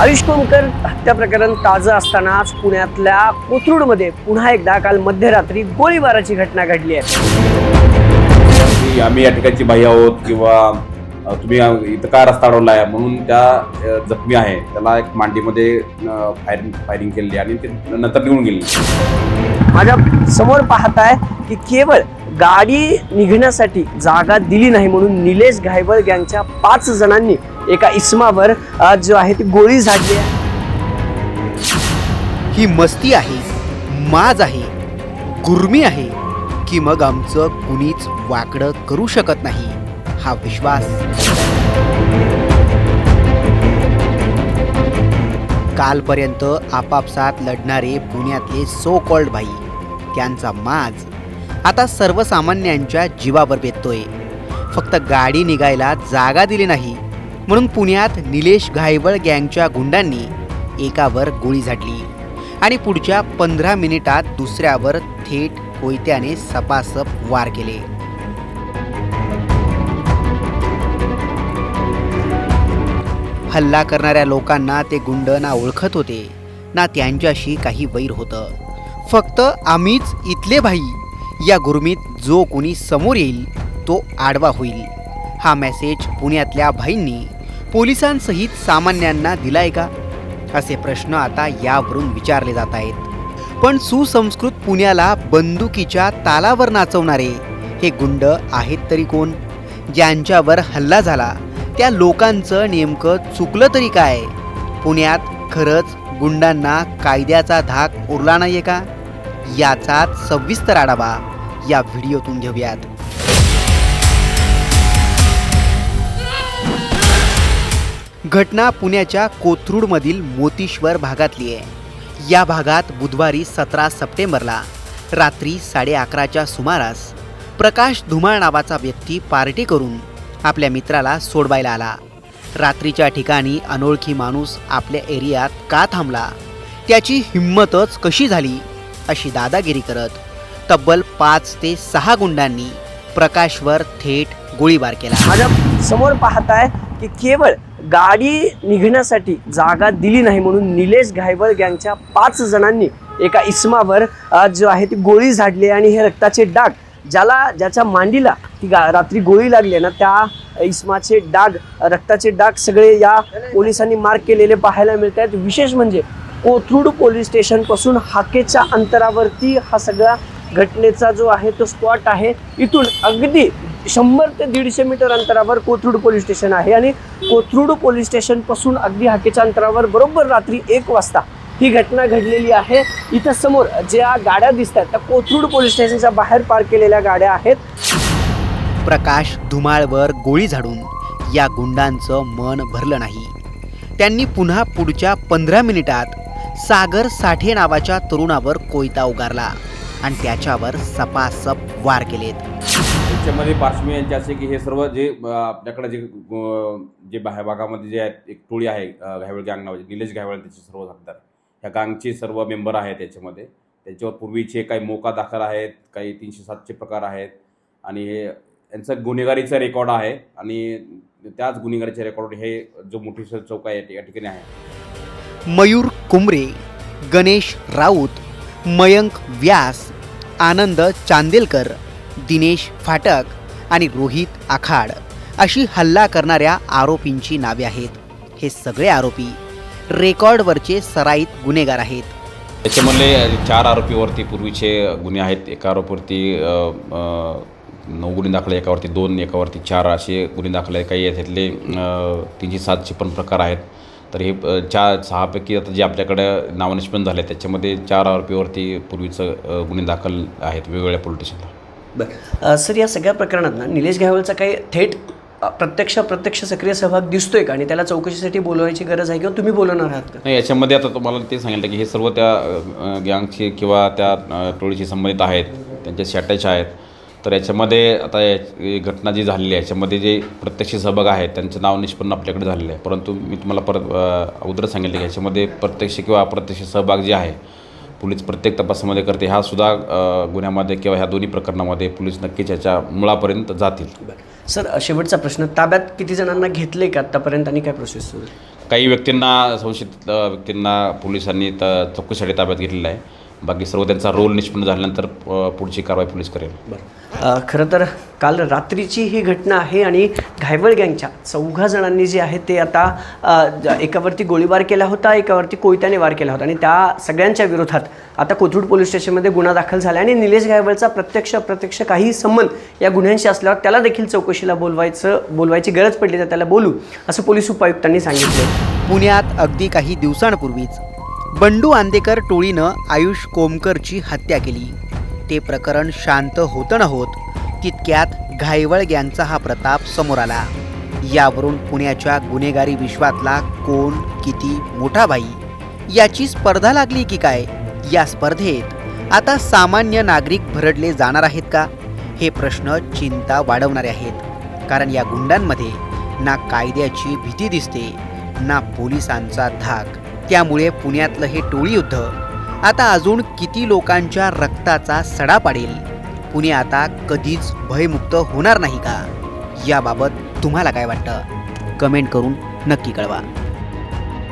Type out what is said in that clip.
आयुष कोमकर हत्या प्रकरण ताजं असतानाच पुण्यातल्या कोथरूडमध्ये पुन्हा एकदा काल मध्यरात्री गोळीबाराची घटना घडली आहे. की आम्ही या ठिकाणची बाई आहोत किंवा तुम्ही इथं काय रस्ता अडवला आहे म्हणून त्या जखमी आहे. त्याला एक मांडीमध्ये फायरिंग फायरिंग केलेली आणि ते नंतर निघून गेली. माझ्यासमोर पाहताय की केवळ गाडी निघण्यासाठी जागा दिली नाही म्हणून निलेश घायबळ गँगच्या पाच जणांनी एका इस्मावर आज जो आहे ती गोळी झाडली आहे. ही मस्ती आहे माज आहे गुर्मी आहे की मग आमचं कुणीच वाकडं करू शकत नाही हा विश्वास. कालपर्यंत आपापसात लढणारे पुण्यातले सो कॉल्ड भाई त्यांचा माज आता सर्वसामान्यांच्या जीवावर बेततोय. फक्त गाडी निघायला जागा दिली नाही म्हणून पुण्यात निलेश घायवळ गँगच्या गुंडांनी एकावर गोळी झाडली आणि पुढच्या पंधरा मिनिटात दुसऱ्यावर थेट कोयत्याने सपासप वार केले. हल्ला करणाऱ्या लोकांना ते गुंड ना ओळखत होते ना त्यांच्याशी काही वैर होतं. फक्त आम्हीच इथले भाई. या गुरमीत जो कोणी समोर येईल तो आडवा होईल. हा मेसेज पुण्यातल्या भाईंनी पोलिसांसहित सामान्यांना दिलाय का? असे प्रश्न आता यावरून विचारले जात आहेत. पण सुसंस्कृत पुण्याला बंदुकीच्या तालावर नाचवणारे हे गुंड आहेत तरी कोण? ज्यांच्यावर हल्ला झाला त्या लोकांचं नेमकं चुकलं तरी काय? पुण्यात खरंच गुंडांना कायद्याचा धाक उरला नाहीये का? याचाच सविस्तर आढावा या व्हिडिओतून घेऊयात. घटना पुण्याच्या कोथरूडमधील मोतीश्वर भागातली आहे. या भागात बुधवारी सतरा सप्टेंबरला रात्री साडे अकराच्या सुमारास प्रकाश धुमाळ नावाचा व्यक्ती पार्टी करून आपल्या मित्राला सोडवायला आला. रात्रीच्या ठिकाणी अनोळखी माणूस आपल्या एरियात का थांबला? त्याची हिंमतच कशी झाली? अशी दादागिरी करत तब्बल पाच ते सहा गुंडांनी प्रकाशवर थेट गोळीबार केला. माझ्यासमोर पाहताय की केवळ गाडी निघण्यासाठी जागा दिली नाही म्हणून निलेश घायवळ गँगच्या पाच जणांनी एका इस्मावर जो आहे ती गोळी झाडली आणि हे रक्ताचे डाग ज्याला ज्याच्या मांडीला ती गा रात्री गोळी लागली ना त्या इस्माचे डाग रक्ताचे डाग सगळे या पोलिसांनी मार्क केलेले पाहायला मिळत आहेत विशेष म्हणजे कोथरूड पोलीस स्टेशनपासून हाकेच्या अंतरावरती हा सगळा घटनेचा जो आहे तो स्पॉट आहे इथून अगदी शंभर ते दीडशे मीटर अंतरावर कोथरूड पोलीस स्टेशन आहे आणि कोथरूड पोलीस स्टेशनपासून अगदी हाकेच्या अंतरावर बरोबर रात्री एक वाजता ही घटना घडलेली आहे. इथं समोर ज्या गाड्या दिसत आहेत त्या कोथरूड पोलीस स्टेशनच्या बाहेर पार्क केलेल्या गाड्या आहेत. प्रकाश धुमाळवर गोळी झाडून या गुंडांचं मन भरलं नाही. त्यांनी पुन्हा पुढच्या पंधरा मिनिटात सागर साठे नावाच्या तरुणावर कोयता उगारला आणि त्याच्यावर सपासप वार केलेत. याच्यामध्ये पार्श्वमी यांचे असे की हे सर्व जे आपल्याकडे जे जे बाहेर भागामध्ये जे आहेत एक टोळी आहे घायवळ गँग नावाची निलेश घायवळ त्याचे सर्व सांगतात. ह्या गँगचे सर्व मेंबर आहेत त्याच्यामध्ये त्यांच्यावर पूर्वीचे काही मोका दाखल आहेत काही तीनशे सातचे प्रकार आहेत. आणि हे यांचं गुन्हेगारीचा रेकॉर्ड आहे. आणि त्याच गुन्हेगारीचे रेकॉर्ड हे जो मोठी चौक आहे या ठिकाणी आहे. मयूर कुमरे गणेश राऊत मयंक व्यास आनंद चांदेलकर दिनेश फाटक आणि रोहित आखाड अशी हल्ला करणाऱ्या आरोपींची नावे आहेत. हे सगळे आरोपी रेकॉर्डवरचे सराईत गुन्हेगार आहेत. त्याच्यामधले चार आरोपीवरती पूर्वीचे गुन्हे आहेत. एका आरोपीवरती नऊ गुन्हे दाखल एकावरती दोन एकावरती चार असे गुन्हे दाखल आहेत. काही त्यातले तीनशे सातशे पण प्रकार आहेत. तर हे चार सहापैकी आता जे आपल्याकडे नावनिष्पन्न झाले त्याच्यामध्ये चार आरोपीवरती पूर्वीचं गुन्हे दाखल आहेत. वेगवेगळ्या पोलीस स्टेशनला. बरं. सर या सगळ्या प्रकरणात ना निलेश घायवळचा काही थेट प्रत्यक्ष प्रत्यक्ष सक्रिय सहभाग दिसतोय का? आणि त्याला चौकशीसाठी बोलवायची गरज आहे किंवा तुम्ही बोलवणार आहात का? नाही याच्यामध्ये आता तुम्हाला ते सांगितलं की हे सर्व त्या अ, गँगची किंवा त्या टोळीशी संबंधित आहेत त्यांच्याशी अटॅच आहेत. तर याच्यामध्ये आता या- घटना जी झालेली आहे याच्यामध्ये जे प्रत्यक्ष सहभाग आहेत त्यांचं नाव निष्पन्न आपल्याकडे झालेलं आहे. परंतु मी तुम्हाला परत अ, अगोदर सांगितलं की याच्यामध्ये प्रत्यक्ष किंवा अप्रत्यक्ष सहभाग जे आहे पोलीस प्रत्येक तपासामध्ये करते. हा सुद्धा गुन्ह्यामध्ये किंवा ह्या दोन्ही प्रकरणामध्ये पोलीस नक्कीच याच्या मुळापर्यंत जातील. सर शेवटचा प्रश्न. ताब्यात किती जणांना घेतले का आतापर्यंत आणि काय प्रोसेस सुरू आहे? काही व्यक्तींना संशयित व्यक्तींना पोलिसांनी त चौकशीसाठी ताब्यात घेतलेलं आहे. बाकी सर्व त्यांचा रोल निष्पन्न झाल्यानंतर पुढची कारवाई पोलीस करेल. खरं तर काल रात्रीची ही घटना आहे आणि घायवळ गँगच्या चौघा जणांनी जे आहे ते आता एकावरती गोळीबार केला होता एकावरती कोयत्याने वार केला होता आणि त्या सगळ्यांच्या विरोधात आता कोथरूड पोलीस स्टेशनमध्ये गुन्हा दाखल झाला आणि निलेश घायवळचा प्रत्यक्ष अप्रत्यक्ष काही संबंध या गुन्ह्यांशी असल्यावर त्याला देखील चौकशीला बोलवायचं बोलवायची गरज पडली तर त्याला बोलू असं पोलीस उपायुक्तांनी सांगितलं. पुण्यात अगदी काही दिवसांपूर्वीच बंडू आंदेकर टोळीनं आयुष कोमकरची हत्या केली. ते प्रकरण शांत होतं न होत तितक्यात घायवळ गँगचा हा प्रताप समोर आला. यावरून पुण्याच्या गुन्हेगारी विश्वातला कोण किती मोठा बाई? याची स्पर्धा लागली की काय? या स्पर्धेत आता सामान्य नागरिक भरडले जाणार आहेत का? हे प्रश्न चिंता वाढवणारे आहेत. कारण या गुंडांमध्ये ना कायद्याची भीती दिसते ना पोलिसांचा धाक. त्यामुळे पुण्यातलं हे टोळी युद्ध आता अजून किती लोकांच्या रक्ताचा सडा पाडेल? पुणे आता कधीच भयमुक्त होणार नाही का? याबाबत तुम्हाला काय वाटतं? कमेंट करून नक्की कळवा.